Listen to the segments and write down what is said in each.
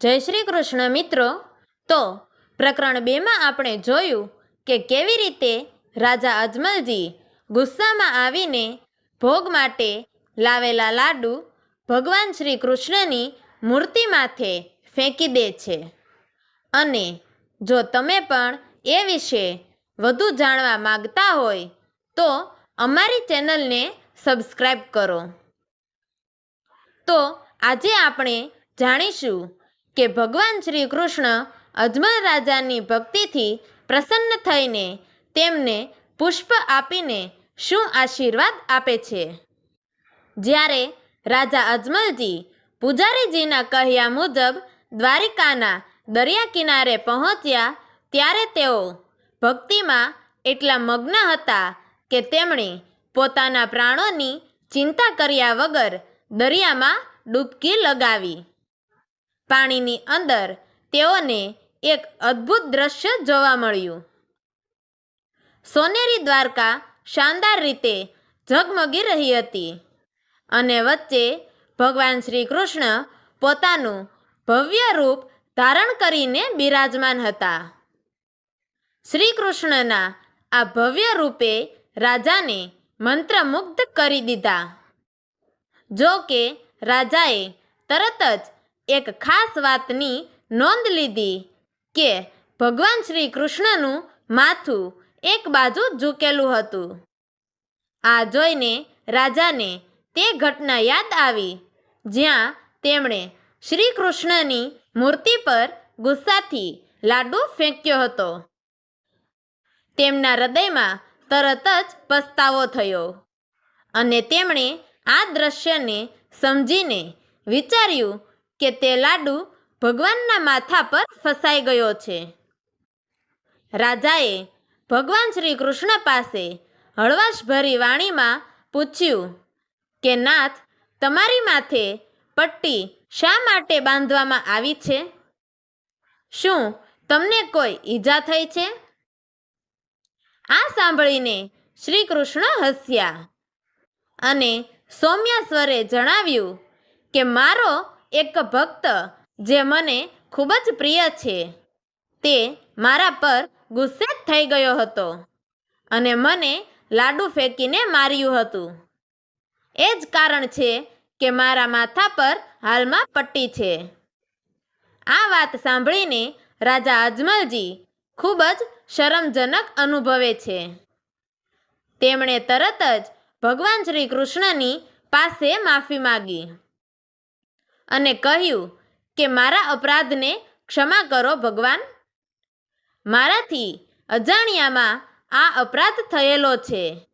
જય શ્રી કૃષ્ણ, મિત્રો. તો, પ્રકરણ બેમાં આપણે જોયું કે કેવી રીતે રાજા અજમલજી ગુસ્સામાં આવીને ભોગ માટે લાવેલા લાડુ ભગવાન શ્રી કૃષ્ણની મૂર્તિ માથે ફેંકી દે છે. અને જો તમે પણ એ વિશે વધુ જાણવા માગતા હોય, તો અમારી ચેનલને સબસ્ક્રાઈબ કરો. તો, આજે આપણે જાણીશું કે ભગવાન શ્રી કૃષ્ણ અજમલ રાજાની ભક્તિથી પ્રસન્ન થઈને તેમને પુષ્પ આપીને શું આશીર્વાદ આપે છે? જ્યારે રાજા અજમલજી પૂજારીજીના કહ્યા મુજબ દ્વારિકાના દરિયા કિનારે પહોંચ્યા, ત્યારે તેઓ ભક્તિમાં એટલા મગ્ન હતા કે તેમણે પોતાના પ્રાણોની ચિંતા કર્યા વગર દરિયામાં ડૂબકી લગાવી. પાણીની અંદર તેઓને એક અદ્ભુત દ્રશ્ય જોવા મળ્યું. સોનેરી દ્વારકા શાનદાર રીતે ઝગમગી રહી હતી અને વચ્ચે ભગવાન શ્રી કૃષ્ણ પોતાનું ભવ્ય રૂપ ધારણ કરીને બિરાજમાન હતા. શ્રી કૃષ્ણના આ ભવ્ય રૂપે રાજાને મંત્રમુગ્ધ કરી દીધા. જો કે રાજાએ તરત જ એક ખાસ વાતની નોંધ લીધી કે ભગવાન શ્રી કૃષ્ણનું માથું એક બાજુ ઝૂકેલું હતું. આ જોઈને રાજાને તે ઘટના યાદ આવી, જ્યાં તેમણે શ્રી કૃષ્ણની મૂર્તિ પર ગુસ્સાથી લાડુ ફેંક્યો હતો. તેમના હૃદયમાં તરત જ પસ્તાવો થયો અને તેમણે આ દ્રશ્યને સમજીને વિચાર્યું કે તે લાડુ ભગવાનના માથા પર ફસાઈ ગયો છે. રાજાએ ભગવાન શ્રી કૃષ્ણ પાસે હળવાશભરી વાણીમાં પૂછ્યું કે, નાથ, તમારી માથે પટ્ટી શા માટે બાંધવામાં આવી છે? શું તમને કોઈ ઈજા થઈ છે? આ સાંભળીને શ્રી કૃષ્ણ હસ્યા અને સૌમ્યા સ્વરે જણાવ્યું કે, મારો એક ભક્ત જે મને ખૂબ જ પ્રિય છે, તે મારા પર ગુસ્સે થઈ ગયો હતો અને મને લાડુ ફેંકીને માર્યું હતું. એ જ કારણ છે કે મારા માથા પર હાલમાં પટ્ટી છે. આ વાત સાંભળીને રાજા અજમલજી ખૂબ જ શરમજનક અનુભવે છે. તેમણે તરત જ ભગવાન શ્રી કૃષ્ણની પાસે માફી માગી. અને કહ્યું કે મારા અપરાધને ક્ષમા કરો ભગવાન. મારાથી અજાણ્યામાં આ અપરાધ થયેલો છે.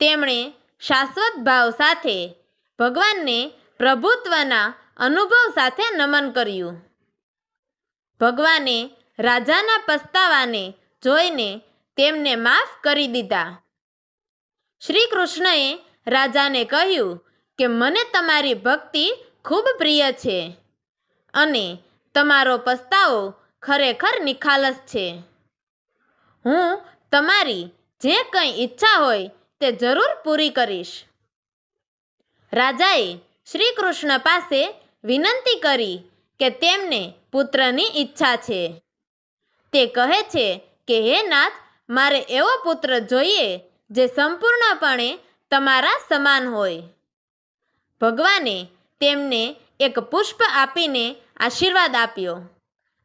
તેમણે શાશ્વત ભાવ સાથે ભગવાનને પ્રભુત્વના અનુભવ સાથે નમન કર્યું. ભગવાને રાજાના પસ્તાવાને જોઈને તેમને માફ કરી દીધા. શ્રી કૃષ્ણએ રાજાને કહ્યું કે મને તમારી ભક્તિ ખૂબ પ્રિય છે અને તમારો પસ્તાવો ખરેખર નિખાલસ છે. હું તમારી જે કંઈ ઈચ્છા હોય તે જરૂર પૂરી કરીશ. રાજાએ શ્રી કૃષ્ણ પાસે વિનંતી કરી કે તેમને પુત્રની ઈચ્છા છે. તે કહે છે કે, હે નાથ, મારે એવો પુત્ર જોઈએ જે સંપૂર્ણપણે તમારા સમાન હોય. ભગવાને તેમને એક પુષ્પ આપીને આશીર્વાદ આપ્યો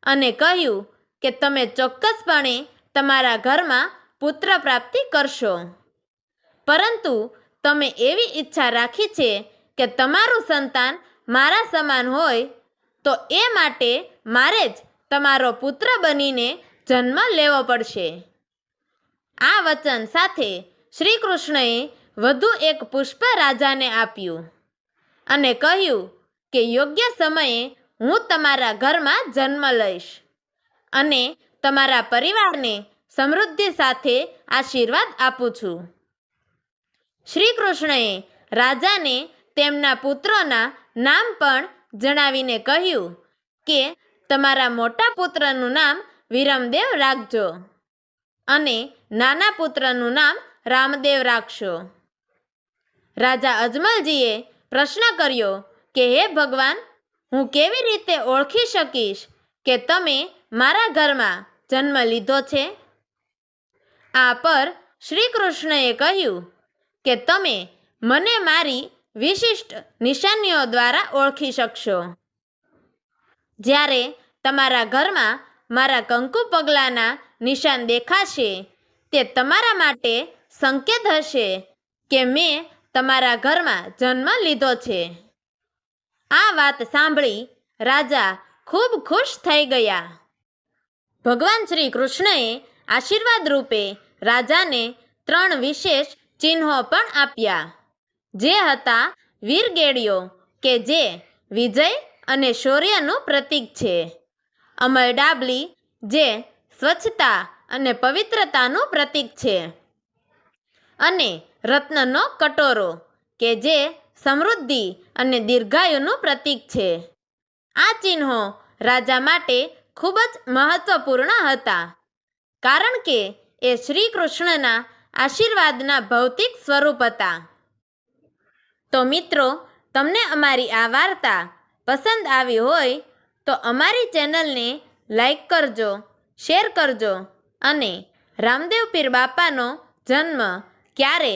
અને કહ્યું કે તમે ચોક્કસપણે તમારા ઘરમાં પુત્ર પ્રાપ્તિ કરશો. પરંતુ તમે એવી ઈચ્છા રાખી છે કે તમારું સંતાન મારા સમાન હોય, તો એ માટે મારે જ તમારો પુત્ર બનીને જન્મ લેવો પડશે. આ વચન સાથે શ્રી કૃષ્ણએ વધુ એક પુષ્પ રાજાને આપ્યું. અને કહ્યું કે યોગ્ય સમયે હું તમારા ઘરમાં જન્મ લઈશ અને તમારા પરિવારને સમૃદ્ધિ સાથે આશીર્વાદ આપું છું. શ્રી કૃષ્ણએ રાજાને તેમના પુત્રોના નામ પણ જણાવીને કહ્યું કે તમારા મોટા પુત્રનું નામ વિરમદેવ રાખજો અને નાના પુત્રનું નામ રામદેવ રાખશો. રાજા અજમલજીએ પ્રશ્ન કર્યો કે, હે ભગવાન, હું કેવી રીતે ઓળખી શકીશ કે તમે મારા ઘરમાં જન્મ લીધો છે? આ પર શ્રી કૃષ્ણએ કહ્યું કે, તમે મને મારી વિશિષ્ટ નિશાનીઓ દ્વારા ઓળખી શકશો. જ્યારે તમારા ઘરમાં મારા કંકુ પગલાંના નિશાન દેખાશે, તે તમારા માટે સંકેત હશે કે મેં તમારા ઘરમાં જન્મ લીધો છે. આ વાત સાંભળી રાજા ખૂબ ખુશ થઈ ગયા. ભગવાન શ્રી કૃષ્ણએ આશીર્વાદ રૂપે રાજાને ત્રણ વિશેષ ચિહ્નો પણ આપ્યા. જે હતા વીરગેડીઓ, કે જે વિજય અને શૌર્યનું પ્રતીક છે. અમર ડાબલી, જે સ્વચ્છતા અને પવિત્રતાનું પ્રતીક છે. અને રત્નનો કટોરો, કે જે સમૃદ્ધિ અને દીર્ઘાયુનું પ્રતીક છે. આ ચિહ્નો રાજા માટે ખૂબ જ મહત્વપૂર્ણ હતા, કારણ કે એ શ્રી કૃષ્ણના આશીર્વાદના ભૌતિક સ્વરૂપ હતા. તો મિત્રો, તમને અમારી આ વાર્તા પસંદ આવી હોય તો અમારી ચેનલને લાઈક કરજો, શેર કરજો અને રામદેવ પીર બાપાનો જન્મ ક્યારે